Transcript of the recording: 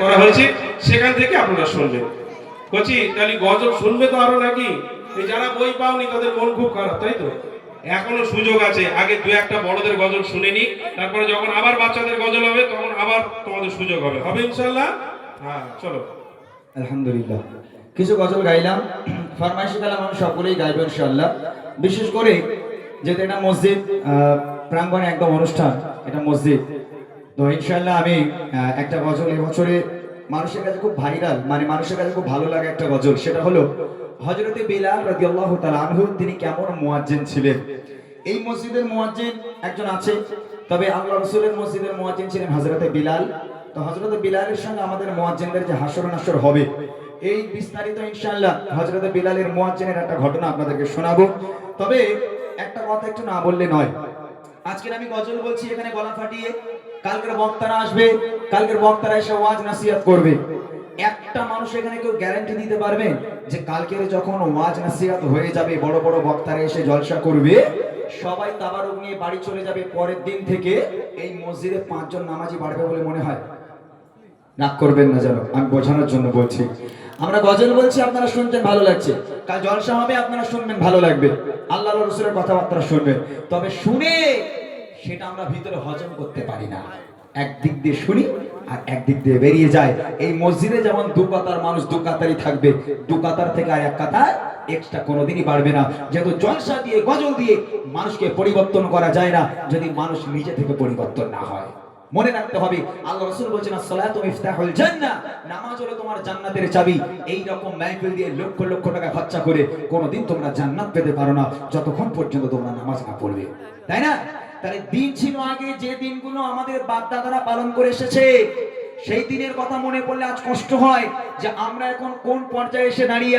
করা হয়েছে সেখান থেকে আপনারা শুনবেন বলছি তাহলে গজল শুনবে তো আরও নাকি? যারা বই পাওনি, তাদের মন খুব খারাপ, তাই তো? এখনও সুযোগ আছে, আগে দু একটা বড়দের গজল শুনে নি তারপরে যখন আবার বাচ্চাদের গজল হবে, তখন আবার তোমাদের সুযোগ হবে। হবে ইনশাল্লাহ হ্যাঁ চলো। আলহামদুলিল্লাহ। কিছু গজল গাইলাম, ফরমাইশি কালাম আমি সকলেই গাইব ইনশাআল্লাহ। বিশেষ করে যেহেতু এটা মসজিদ প্রাঙ্গণে একদম অনুষ্ঠান, এটা মসজিদ। তো ইনশাআল্লাহ আমি একটা গজল এবছরে মানুষের কাছে খুব ভাইরাল মানে মানুষের কাছে খুব ভালো লাগে একটা গজল। সেটা হলো হজরতে বিলাল রাদিয়াল্লাহু তাআলা আনহু, তিনি কেমন মুয়াজ্জিন ছিলেন? এই মসজিদের মুয়াজ্জিন একজন আছে, তবে আল্লাহ রসুলের মসজিদের মুয়াজ্জিন ছিলেন হজরতে বিলাল। তো হজরতে বিলালের সঙ্গে আমাদের মুয়াজ্জিনদের যে হাসর নাসর হবে, এই বিস্তারিত ইনশাল্লাহ হজরতে বিলালের মুয়াজ্জিনের একটা ঘটনা আপনাদেরকে শোনাবো। তবে একটা কথা একটু না বললে নয়। আজকের আমি গজল বলছি, এখানে গলা ফাটিয়ে কালকের বক্তারা আসবে, কালকের বক্তারা এসে ওয়াজ নাসিহাত করবে। একটা মানুষ এখানে কেউ গ্যারান্টি দিতে পারবে যে কালকের যখন ওয়াজ নাসিহাত হয়ে যাবে, বড় বড় বক্তারা এসে জলসা করবে, সবাই তাবারুক নিয়ে বাড়ি চলে যাবে পরের দিন থেকে, এই মসজিদে পাঁচজন নামাজি বাড়বে বলে মনে হয়। রাগ করবেন না যেন, আমি বোঝানোর জন্য বলছি। আমরা গজল বলছি, আপনারা শুনছেন ভালো লাগছে। কাল জলসা হবে, আপনারা শুনবেন ভালো লাগবে। আল্লাহ রসুলের কথাবার্তা শুনবেন। তবে শুনে সেটা আমরা ভিতরে হজম করতে পারি না। একদিক দিয়ে শুনি আর একদিক দিয়ে বেরিয়ে যায়। এই মসজিদে যেমন দু কাতার মানুষ দু কাতারই থাকবে, দু কাতার থেকে আর এক কাতার এক্সট্রা কোনোদিনই বাড়বে না। যেহেতু জলসা দিয়ে, গজল দিয়ে মানুষকে পরিবর্তন করা যায় না, যদি মানুষ নিজে থেকে পরিবর্তন না হয়। মনে রাখতে হবে, আল্লাহ রাসূল বলেছেন সালাতু মিফতাহুল জান্নাহ। নামাজ হলো তোমার জান্নাতের চাবি। এই রকম মাহফিল দিয়ে লক্ষ লক্ষ টাকা খরচা করে কোনোদিন তোমরা জান্নাত পেতে পারো না, যতক্ষণ পর্যন্ত তোমরা নামাজ না পড়বে। তাই না? তাহলে দিন ছিল আগে, যে দিনগুলো আমাদের বাপ দাদারা পালন করে এসেছে, সেই দিনের কথা মনে পড়লে আজ কষ্ট হয় যে আমরা এখন কোন পর্যায়ে এসে দাঁড়িয়ে